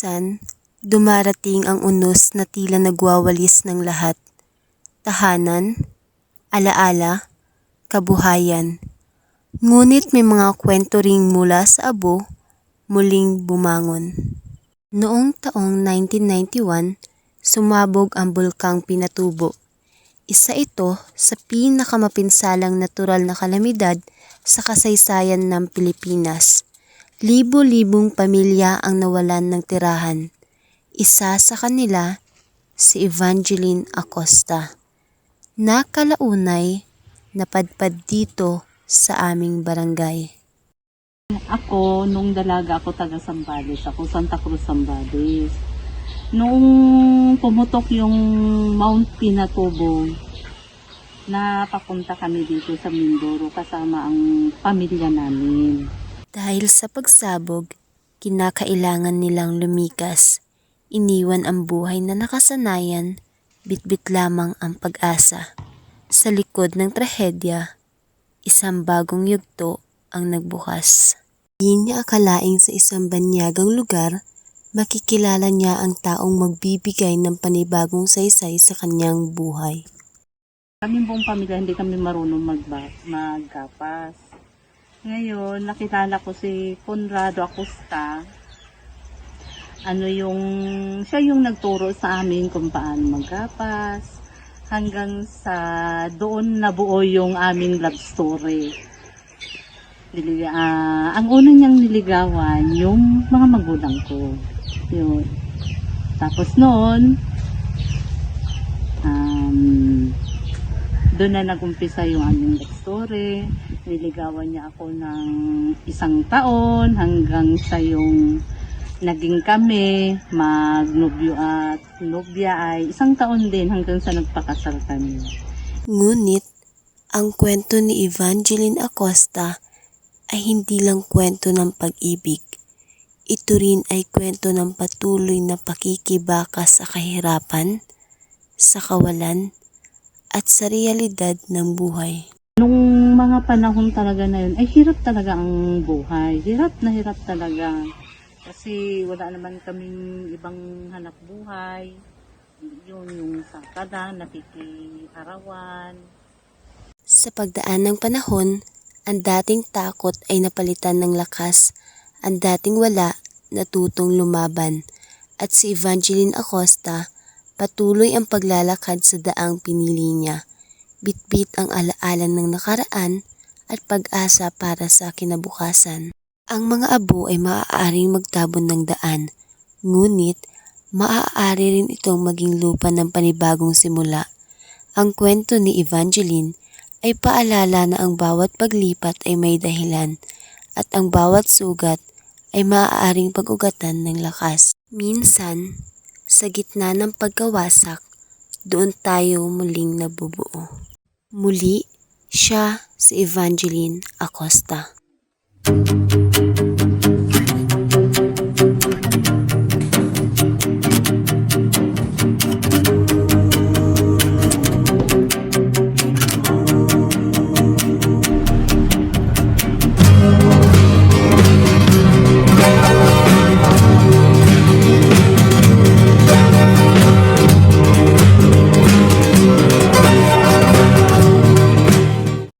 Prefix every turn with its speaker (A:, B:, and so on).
A: Minsan, dumarating ang unos na tila nagwawalis ng lahat. Tahanan, alaala, kabuhayan. Ngunit may mga kwento ring mula sa abo, muling bumangon. Noong taong 1991, sumabog ang bulkang Pinatubo. Isa ito sa pinakamapinsalang natural na kalamidad sa kasaysayan ng Pilipinas. Libo-libong pamilya ang nawalan ng tirahan. Isa sa kanila, si Evangeline Acosta. Nakalaunay, napadpad dito sa aming barangay.
B: Ako, nung dalaga ako taga Sambales, ako Santa Cruz Sambales. Nung pumutok yung Mount Pinatubo, napapunta kami dito sa Mindoro kasama ang pamilya namin.
A: Dahil sa pagsabog, kinakailangan nilang lumikas. Iniwan ang buhay na nakasanayan, bitbit lamang ang pag-asa. Sa likod ng trahedya, isang bagong yugto ang nagbukas. Hindi niya akalaing sa isang banyagang lugar, makikilala niya ang taong magbibigay ng panibagong saysay sa kanyang buhay.
B: Kami buong pamilya, hindi kami marunong magba- maggapas. Ngayon, nakilala ko si Conrado Acosta. Ano yung, siya yung nagturo sa amin kung paano maggapas. Hanggang sa doon nabuo yung aming love story. Nili, ah, ang una niyang niligawan, yung mga magulang ko. Yun. Tapos noon, doon na nagumpisa yung aming love story. Niligawan niya ako ng isang taon hanggang sa yung naging kami, magnobyo at nobya ay isang taon din hanggang sa nagpakasal kami.
A: Ngunit, ang kwento ni Evangeline Acosta ay hindi lang kwento ng pag-ibig. Ito rin ay kwento ng patuloy na pakikibaka sa kahirapan, sa kawalan, at sa realidad ng buhay.
B: Nung mga panahon talaga na yun, ay hirap talaga ang buhay. Hirap na hirap talaga. Kasi wala naman kaming ibang hanap buhay. Yun, yung sa kada, nakikiharawan.
A: Sa pagdaan ng panahon, ang dating takot ay napalitan ng lakas, ang dating wala natutong lumaban, at si Evangeline Acosta patuloy ang paglalakad sa daang pinili niya. Bitbit ang alaala ng nakaraan at pag-asa para sa kinabukasan. Ang mga abo ay maaaring magtabon ng daan, ngunit maaari rin itong maging lupa ng panibagong simula. Ang kwento ni Evangeline ay paalala na ang bawat paglipat ay may dahilan at ang bawat sugat ay maaaring pag-ugatan ng lakas. Minsan, sa gitna ng pagkawasak, doon tayo muling nabubuo. Muli, siya si Evangeline Acosta.